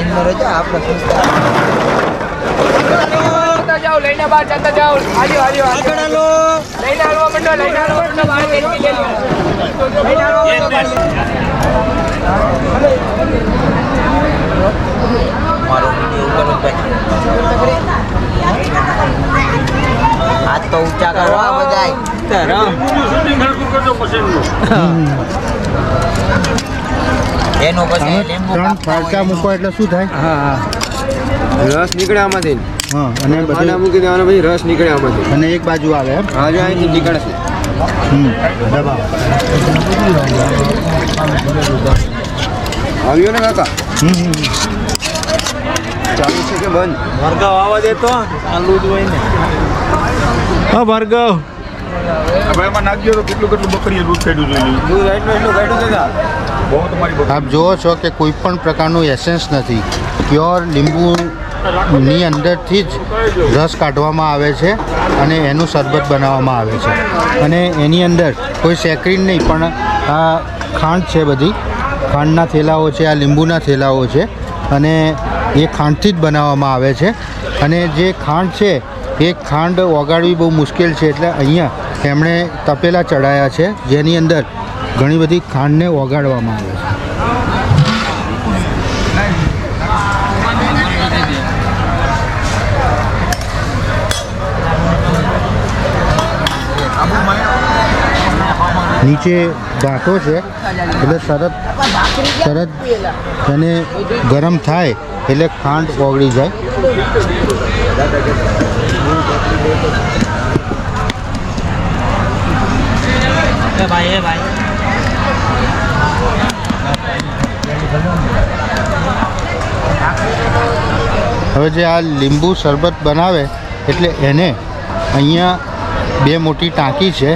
લાઈનમાં રહેજો આપણે સંસ્થા લઈને બહાર જતા જાઓ. આજો આજો આગળ હાલો. લઈને હાલવા માંડો લઈને હાલવા માંડો બહાર લઈને હાલવા મારો વીડિયો ઉતારો ભાઈ. તો ઊંચા કરવા આ બધાય. એનો પછી લીંબુ ત્રણ કાપવા મૂકો એટલે શું થાય? હા હા. રસ નીકળે આમાંથી. હા અને બધું? મૂકી દેવાનો પછી રસ નીકળે આમાંથી. અને એક બાજુ આવે એમ? આજે અહીંથી નીકળશે. હમ દબાવ આવ્યો ને કાકા? હમ. ચાલુ છે કે બંધ? ભાર્ગવ આવા દે તો? ચાલુ જ હોય ને. હા ભાર્ગવ. હવે એમાં નાખજો તો કેટલું કેટલું બકરીએ દૂધ કાઢ્યું જોઈએ દૂધ એટલું એટલું કાઢ્યું દાદા આપ જુઓ છો કે કોઈ પણ પ્રકારનું એસેન્સ નથી. પ્યોર લીંબુની અંદરથી જ રસ કાઢવામાં આવે છે અને એનું શરબત બનાવવામાં આવે છે. અને એની અંદર કોઈ સેક્રીન નહીં, પણ આ ખાંડ છે બધી. ખાંડના થેલાઓ છે, આ લીંબુના થેલાઓ છે. અને એ ખાંડથી જ બનાવવામાં આવે છે. અને જે ખાંડ છે, એ ખાંડ ઓગાળવી બહુ મુશ્કેલ છે. એટલે અહીંયા એમણે તપેલા ચડાયા છે, જેની અંદર ઘણી બધી ખાંડને ઓગાળવામાં આવે છે. નીચે ગાંઠો છે, એટલે સરત સરત તેને ગરમ થાય, એટલે ખાંડ ઓગળી જાય. ભાઈ ભાઈ. હવે જે આ લીંબુ શરબત બનાવે એટલે એને અહીંયા બે મોટી ટાંકી છે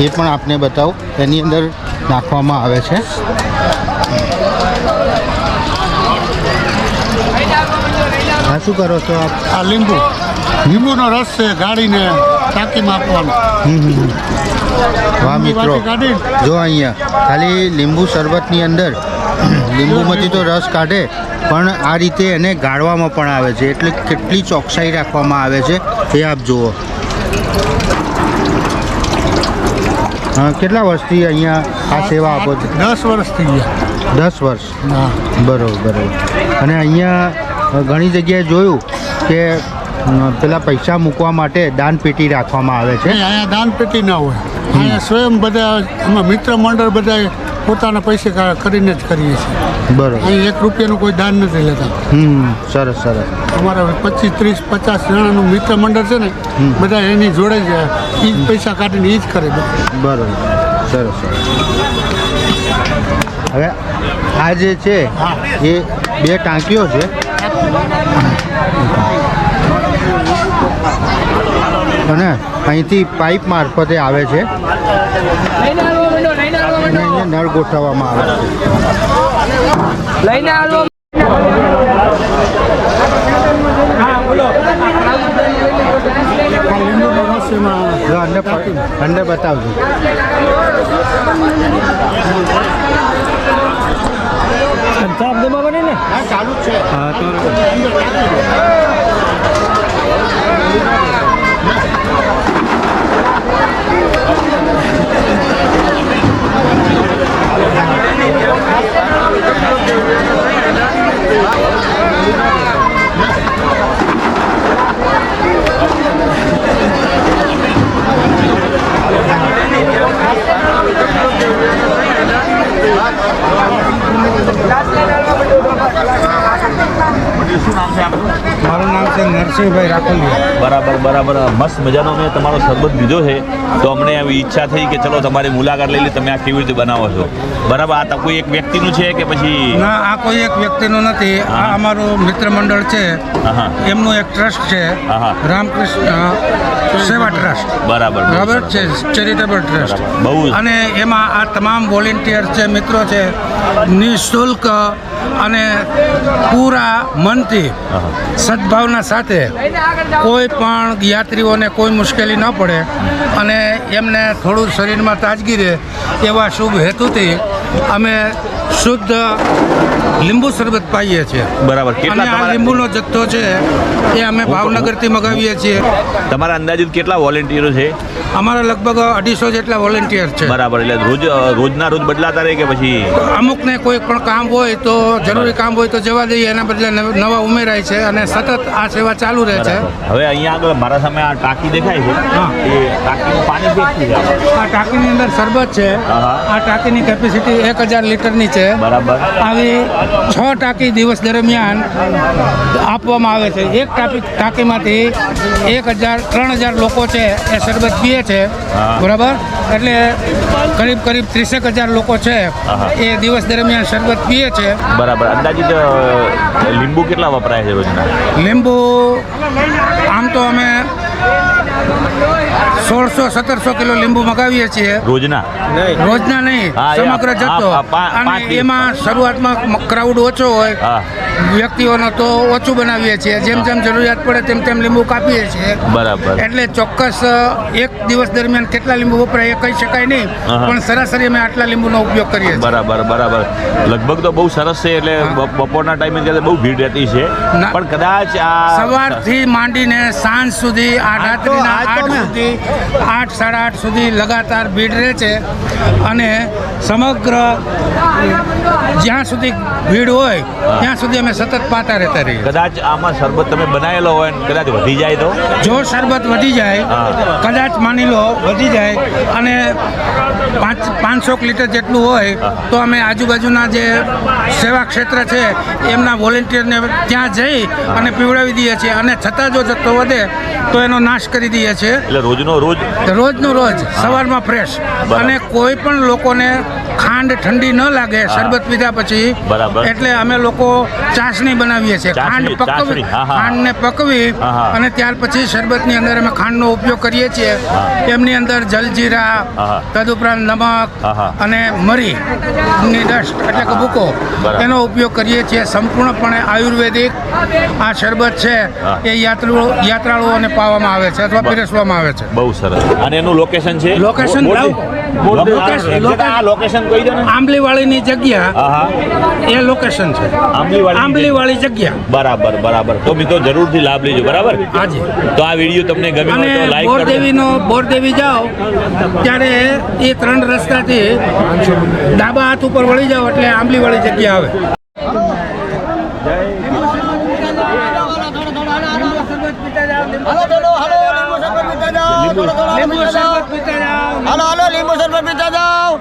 એ પણ આપને બતાવું. એની અંદર નાખવામાં આવે છે. હા શું કરો છો આપ? આ લીંબુ. લીંબુનો રસ છે ગાળીને ટાંકીમાં આપવાનો. વાહ મિત્રો. જો અહીંયા ખાલી લીંબુ શરબતની અંદર લીંબુમાંથી તો રસ કાઢે પણ આ રીતે એને ગાળવામાં પણ આવે છે. એટલે કેટલી ચોકસાઈ રાખવામાં આવે છે એ આપ જુઓ. કેટલા વર્ષથી અહીંયા આ સેવા આપો છો? દસ વર્ષથી દસ વર્ષ? હા. બરોબર બરોબર. અને અહીંયા ઘણી જગ્યાએ જોયું કે પેલા પૈસા મૂકવા માટે દાન પેટી રાખવામાં આવે છે. અહીંયા દાન પેટી ના હોય. અહીંયા સ્વયં બધા અમે મિત્ર મંડળ બધા પોતાના પૈસે કરીને જ કરીએ છીએ. બરોબર. અહીં એક રૂપિયાનું કોઈ દાન નથી લેતા. હમ સરસ સરસ. અમારા પચીસ ત્રીસ પચાસ જણાનું મિત્ર મંડળ છે ને બધા એની જોડે જ એ જ પૈસા કાઢીને એ જ કરે બરાબર બરોબર. સરસ સરસ. હવે આ જે છે હા. એ બે ટાંકીઓ છે. અને અહીંથી પાઇપ મારફતે આવે છે. નળ ગોઠવવામાં આવે છે. અંદર બતાવજો. ચાલુ છે. હા તો મારું છે રાખોલિયા. બરાબર બરાબર. મસ્ત મજાનો મેં તમારો શરબત લીધો છે. તો અમને એવી ઈચ્છા થઈ કે ચલો તમારી મુલાકાત લઈ લે તમે આ કેવી રીતે બનાવો છો? બરાબર આ તો કોઈ એક વ્યક્તિનું છે કે પછી ના આ કોઈ એક વ્યક્તિનું નથી. આ. અમારું મિત્ર મંડળ છે એમનું એક ટ્રસ્ટ છે. રામકૃષ્ણ સેવા ટ્રસ્ટ. બરાબર બરાબર. છે. Charitable trust. બહુ અને એમાં આ તમામ વોલેન્ટિયર છે મિત્રો છે. નિઃશુલ્ક અને પૂરા મનથી. સદભાવના સાથે કોઈ પણ યાત્રીઓને કોઈ મુશ્કેલી ન પડે અને એમને થોડું શરીરમાં તાજગી રહે એવા શુભ હેતુથી અમે શુદ્ધ લીંબુ શરબત પાઈએ છીએ. બરાબર. અને કેટલા આ લીંબુનો જથ્થો છે એ અમે ભાવનગરથી મગાવીએ છીએ. તમારા અંદાજિત કેટલા વોલેન્ટિયરો છે? અમારા લગભગ અઢીસો જેટલા વોલેન્ટિયર છે. બરાબર એટલે રોજ રોજના રોજ બદલાતા રહે કે પછી? અમુકને કોઈ પણ કામ હોય તો જરૂરી કામ હોય તો જવા દઈએ એના બદલે નવ- ઉમેરાય છે અને સતત આ સેવા ચાલુ રહે છે. હવે અહીંયા આગળ મારા સામે આ ટાંકી દેખાય છે. એ ટાંકીનું પાણી કેટલું છે આ ટાંકીની અંદર શરબત છે. આ ટાંકીની કેપેસિટી એક હજાર લીટરની છે. બરાબર. આવી છ ટાંકી દિવસ દરમિયાન આપવામાં આવે છે. એક ટાંકી ટાંકીમાંથી એક હજાર ત્રણ હજાર લોકો છે એ શરબત પીએ છે. બરાબર? એટલે કરીબ કરીબ ત્રીસેક હજાર લોકો છે. એ દિવસ દરમિયાન શરબત પીએ છે. બરાબર. અંદાજિત લીંબુ કેટલા વપરાય છે રોજના? લીંબુ આમ તો અમે સોળસો સત્તરસો કિલો લીંબુ મગાવીએ છીએ. રોજના? રોજના નહીં. સમગ્ર જથ્થો. અને એમાં શરૂઆતમાં ક્રાઉડ ઓછો હોય. હા. વ્યક્તિઓનો તો ઓછું બનાવીએ છીએ. જેમ જેમ જરૂરિયાત પડે તેમ તેમ લીંબુ કાપીએ છીએ. બરાબર. એટલે ચોક્કસ એક દિવસ દરમિયાન કેટલા લીંબુ વપરાય એ કહી શકાય નહીં. પણ સરાસરી અમે આટલા લીંબુનો ઉપયોગ કરીએ છીએ. બરાબર બરાબર. લગભગ તો બહુ સરસ છે એટલે બપોરના ટાઈમે ત્યારે બહુ ભીડ રહેતી છે. પણ કદાચ આ સવારથી માંડીને સાંજ સુધી આ રાત્રિના આઠ સુધી આઠ સાડા આઠ સુધી લગાતાર ભીડ રહે છે. અને સમગ્ર જ્યાં સુધી ભીડ હોય ત્યાં સુધી અમે સતત પાતા રહેતા રહીએ. કદાચ આમાં શરબત તમે બનાવેલો હોય ને કદાચ વધી જાય તો? જો શરબત વધી જાય કદાચ માની લો વધી જાય અને પાંચ પાંચસો લીટર જેટલું હોય તો અમે આજુબાજુના જે સેવા ક્ષેત્ર છે એમના વોલેન્ટિયરને ત્યાં જઈ અને પીવડાવી દઈએ છીએ. અને છતાં જો જથ્થો વધે તો એનો નાશ કરી દઈએ છીએ. એટલે રોજનો રોજ? રોજનો રોજ સવારમાં ફ્રેશ અને કોઈ પણ લોકોને ખાંડ ઠંડી ન લાગે શરબત પીધા પછી બરાબર. એટલે અમે લોકો ચાસણી બનાવીએ છીએ. ખાંડ પકવી. ખાંડને પકવી. અને ત્યાર પછી શરબતની અંદર અમે ખાંડનો ઉપયોગ કરીએ છીએ. એમની અંદર જલજીરા. તદુપરાંત નમક. અને મરીની ડસ્ટ એટલે કે ભૂકો. એનો ઉપયોગ કરીએ છીએ સંપૂર્ણપણે આયુર્વેદિક. આ શરબત છે એ યાત્રુ યાત્રાળુઓને પાવામાં આવે છે અથવા પીરસવામાં આવે છે. બહુ સરસ. અને એનું લોકેશન છે? લોકેશન. લોકેશન- લોકેશન- આ લોકેશન કહી દો ને. આંબલીવાળીની જગ્યા એ લોકેશન છે. આંબલીવાળી જગ્યા. બરાબર બરાબર. તો મિત્રો જરૂરથી લાભ લેજો બરાબર? હાજી. તો આ વીડિયો તમને ગમ્યો અને લાઈક કરજો. બોરદેવીનો બોરદેવી જાઓ ત્યારે એ ત્રણ રસ્તાથી ડાબા હાથ ઉપર વળી જાઓ એટલે આંબલીવાળી જગ્યા આવે. હાલો હાલો હાલો લીંબુ શરબત પીતા જાઓ